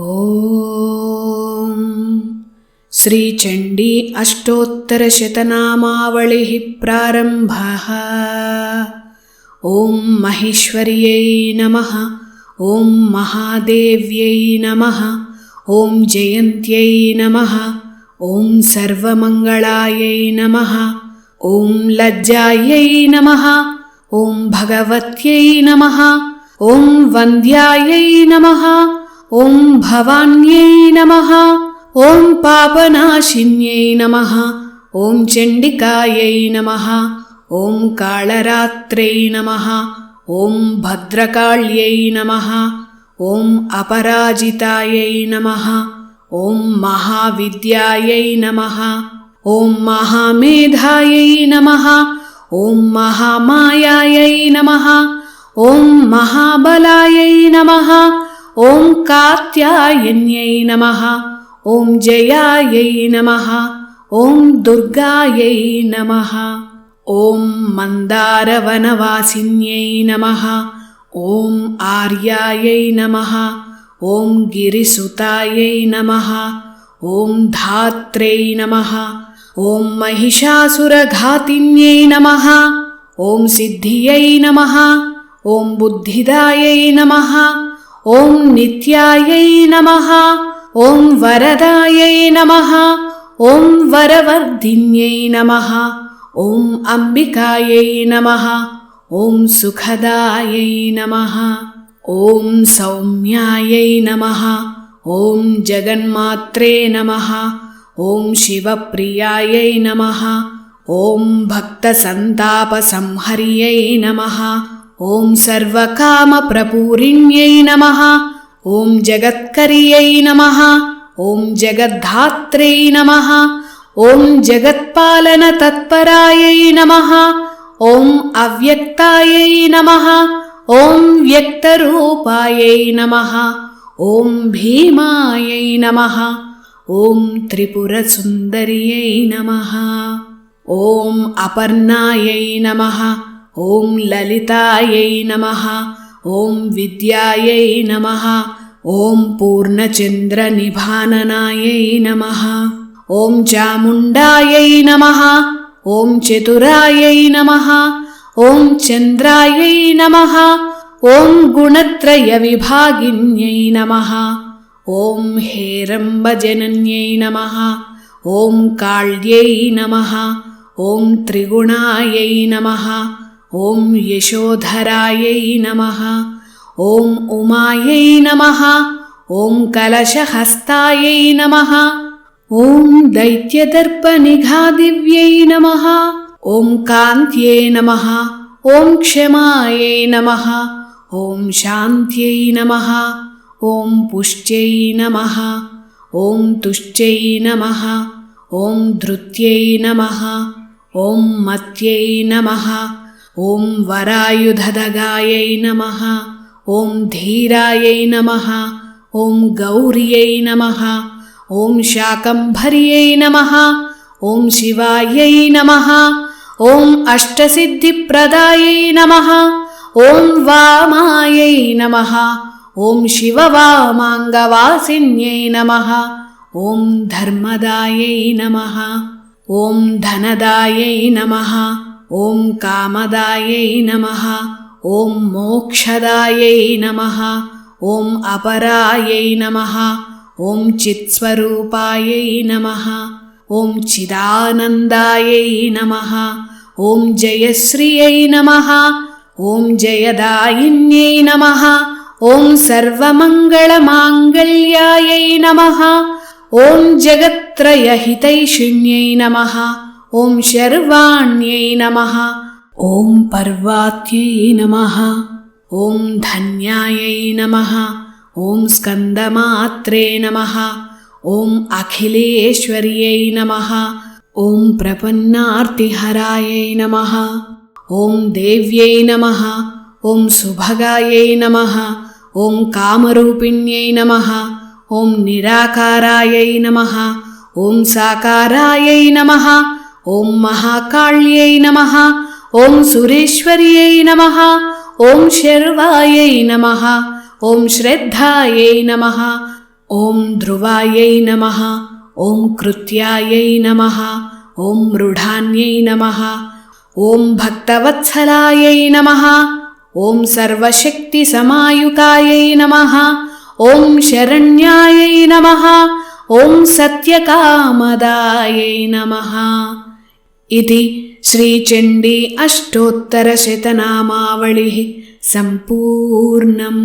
ॐ श्रीचण्डी अष्टोत्तरशतनामावलिः प्रारम्भः। ॐ महेश्वर्यै नमः। ॐ महादेव्यै नमः। ॐ जयन्त्यै नमः। ॐ सर्वमङ्गलायै नमः। ॐ लज्जायै नमः। ॐ भगवत्यै नमः। ॐ वन्द्यायै नमः ॐ भवान्यै नमः ॐ पापनाशिन्यै नमः ॐ चण्डिकायै नमः ॐ काळरात्रै नमः ॐ भद्रकाಳ್यै नमः ॐ अपराजितायै नमः ॐ महाविद्यायै नमः ॐ महामेधायै नमः ॐ महामायायै नमः ॐ महाबलायै नमः ॐ कात्यायन्यै नमः ॐ जयायै नमः ॐ दुर्गायै नमः ॐ मन्दारवनवासिन्यै नमः ॐ आर्यायै नमः ॐ गिरिसुतायै नमः ॐ धात्रै नमः ॐ महिषासुरघातिन्यै नमः ॐ सिद्धियै नमः ॐ बुद्धिदायै नमः ॐ नित्यायै नमः ॐ वरदायै नमः ॐ वरवर्धिन्यै नमः ॐ अम्बिकायै नमः ॐ सुखदायै नमः ॐ सौम्यायै नमः ॐ जगन्मात्रे नमः ॐ शिवप्रियायै नमः ॐ भक्तसन्तापसंहर्यै नमः ॐ सर्वकामप्रपूरिण्यै नमः। ॐ जगत्कर्यै नमः। ॐ जगद्धात्रै नमः। ॐ जगत्पालनतत्परायै नमः। ॐ अव्यक्तायै नमः। ॐ व्यक्तरूपायै नमः। ॐ भीमायै नमः। ॐ त्रिपुरसुन्दर्यै नमः। ॐ अपर्णायै नमः ॐ ललितायै नमः ॐ विद्यायै नमः ॐ पूर्णचन्द्रनिभाननायै नमः ॐ चामुण्डायै नमः ॐ चतुरायै नमः ॐ चन्द्रायै नमः ॐ गुणत्रयविभागिन्यै नमः ॐ हेरम्बजनन्यै नमः ॐ काಳ್यै नमः ॐ त्रिगुणायै नमः ॐ यशोधरायै नमः ॐ उमायै नमः ॐ कलशहस्तायै नमः ॐ दैत्यदर्पनिघादिव्यै नमः ॐ कान्त्यै नमः ॐ क्षमायै नमः ॐ शान्त्यै नमः ॐ पुष्ट्यै नमः ॐ तुष्ट्यै नमः ॐ धृत्यै नमः ॐ मत्यै नमः ॐ वरायुधदगायै नमः ॐ धीरायै नमः ॐ गौर्यै नमः ॐ शाकम्भर्यै नमः ॐ शिवायै नमः ॐ अष्टसिद्धिप्रदायै नमः ॐ वामायै नमः ॐ शिववामाङ्गवासिन्यै नमः ॐ धर्मदायै नमः ॐ धनदायै नमः ॐ कामदायै नमः ॐ मोक्षदायै नमः ॐ अपरायै नमः ॐ चित्स्वरूपायै नमः ॐ चिदानन्दायै नमः ॐ जयश्रियै नमः ॐ जयदायिन्यै नमः ॐ सर्वमङ्गलमाङ्गल्यायै नमः ॐ जगत्त्रयहितैषिण्यै नमः ॐ शर्वाण्यै नमः ॐ पर्वात्यै नमः ॐ धन्यायै नमः ॐ स्कन्दमात्रे नमः ॐ अखिलेश्वर्यै नमः ॐ प्रपन्नार्तिहरायै नमः ॐ देव्यै नमः ॐ सुभगायै नमः ॐ कामरूपिण्यै नमः ॐ निराकारायै नमः ॐ साकारायै नमः ॐ महाकाಳ್यै नमः ॐ सुरेश्वर्यै नमः ॐ शर्वायै नमः ॐ श्रद्धायै नमः ॐ ध्रुवायै नमः ॐ कृत्यायै नमः ॐ मृढान्यै नमः ॐ भक्तवत्सलायै नमः ॐ सर्वशक्तिसमायुकायै नमः ॐ शरण्यायै नमः ॐ सत्यकामदायै नमः इति श्रीचण्डी अष्टोत्तरशतनामावलिः सम्पूर्णम्